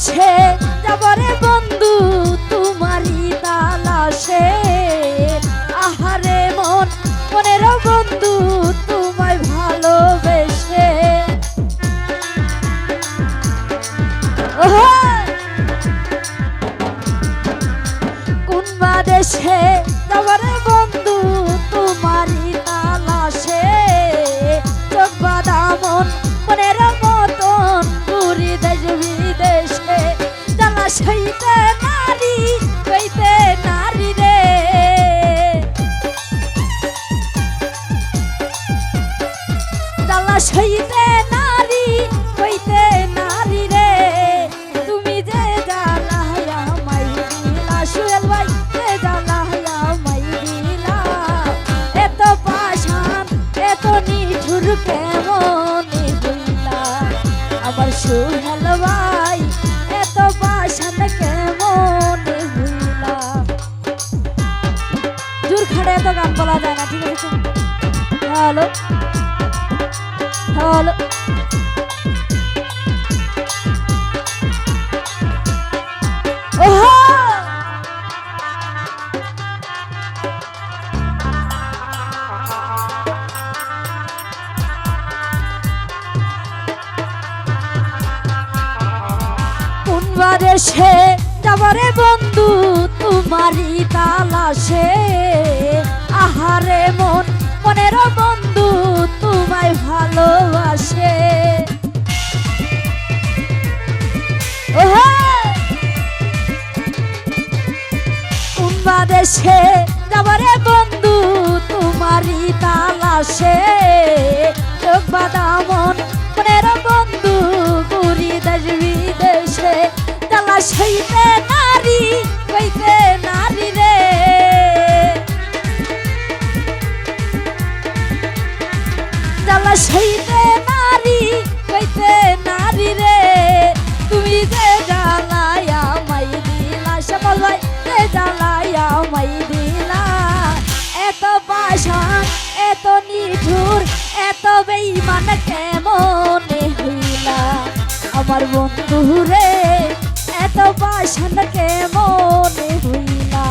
দেশে যাবরে নিঠুর কেমন আমার সুহেল ভাই, এত পাশান কেমন জোর খাড়ে এত গান বলা যায় না, ঠিক আছে? হ্যালো? হ্যালো? ওহো! কোন বাদেশে যাবারে বন্ধু তোমারই তালাশে। আহারে মন, মনের বন্ধু তোমায় ভালোবাসে। বাদেশে যাবরে বন্ধু তোমারই তালাশে? দিলা এত নিঠুর এত বেইমান কেমন হইলা? আমার বন্ধু রে এত পাশান কেমন হইলা?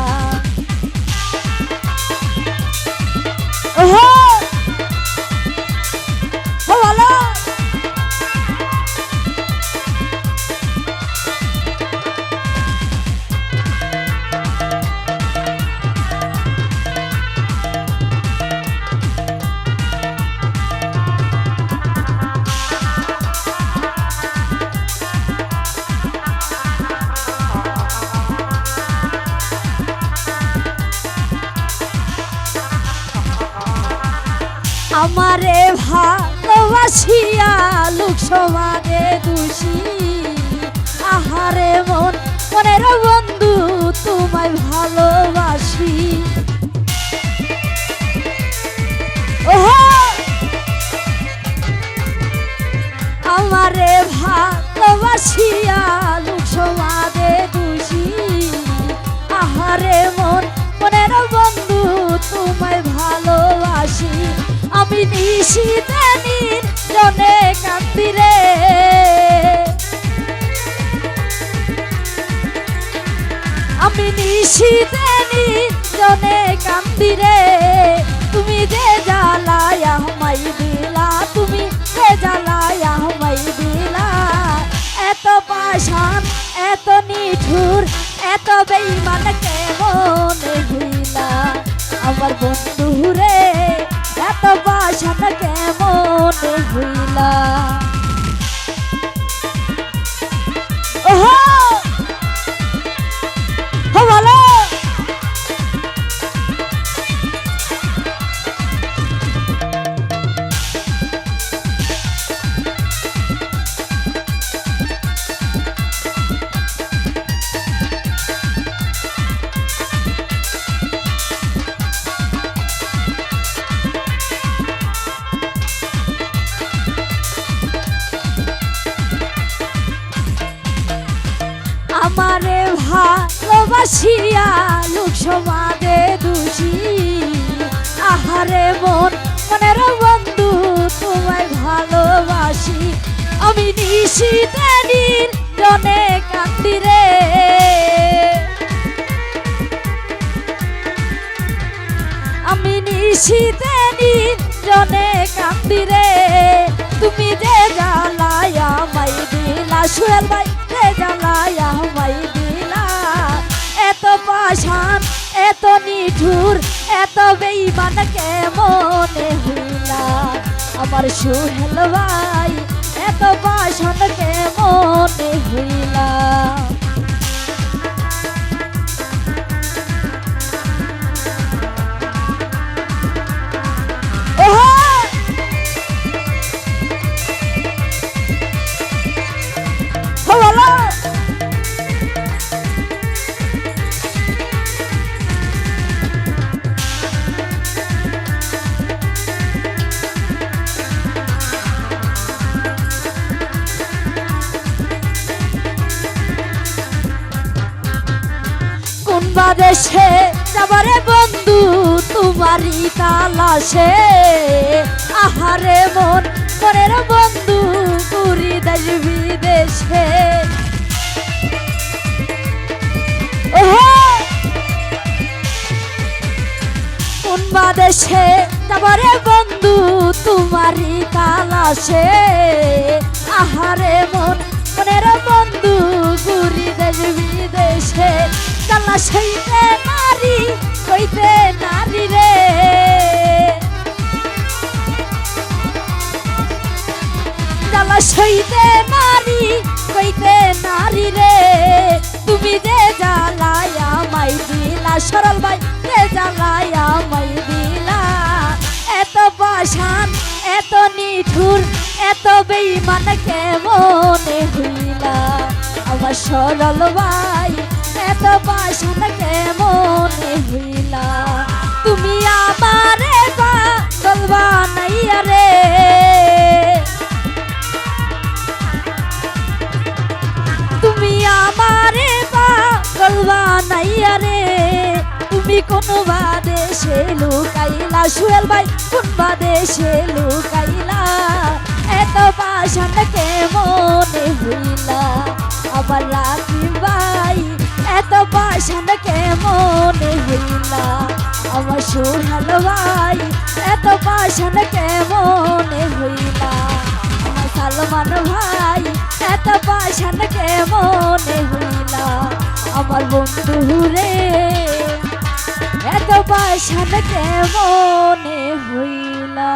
আমারে ভালোবাসিয়া লোক সমাজে দোষী আহারে মন মনের বন্ধু তোমায় ভালোবাসি। আমারে ভালোবাসিয়া আমি নিশিদানির জনে কান্দি রে। আমি নিশিদানির জনে কান্দি রে। তুমি যে জ্বালায়া মাই দিলা, তুমি যে জ্বালায়া মাই দিলা। এত পাশান এত নিঠুর, এত বেইমান কেমন হইলা আমার বন্ধু পাশান কেমন হইলা? ওহো! ভালোবাসিয়া লোক সমাজে দোষী। আহারে মন, মনের বন্ধু তোমায় ভালোবাসি। আমি নিশিতে নীল জনে রে। আমি নিশিতে জনে কান্দি রে। তুমি যে জ্বালায়া মাই দিলা সুয়েল ভাই যে জ্বালায়া মাই পাশান এত নিঠুর এত বেইমান কেমনে হইলা আমার সুহেল ভাই এত বাসন কেমনে হইলা বাদেশে যাবারে বন্ধু, তোমারই তালাশে। আহারে মন মনের বন্ধু, পুরি দেশ! কোন বাদেশে যাবারে বন্ধু, তোমারই তালাশে। আহারে মন মনের বন্ধু ঘুরি দেশ বিদেশে। তালাশাইতে নারী কইতে নারী রে। তালাশাইতে নারী কইতে নারী রে। তুমি যে জ্বালায়া মাই দিলা, সরল ভাই, যে জ্বালায়া মাই দিলা। এত পাশান এত নিঠুর, এত বেইমান কেমনে হইলা? আমার সরল ভাই এত পাশান কেমনে হইলা? তুমি আমারে পাগল বানাইয়া রে তুমি আমারে পাগল বানাইয়া রে তুমি কোন বাদেশে লুকাইলা? সুয়েল ভাই, কোন বাদেশে লুকাইলা? এত বাসন কে মনে হইলা? আবার রাখি ভাই এত বাসন কে মনে হইলা? আমার সুহাল ভাই, এত বাসন কে মনে হইলা? আমার সালমান ভাই, এত পাশান কে মনে হইলা? আমার বন্ধু রে, এত পাশান কে মনে হইলা?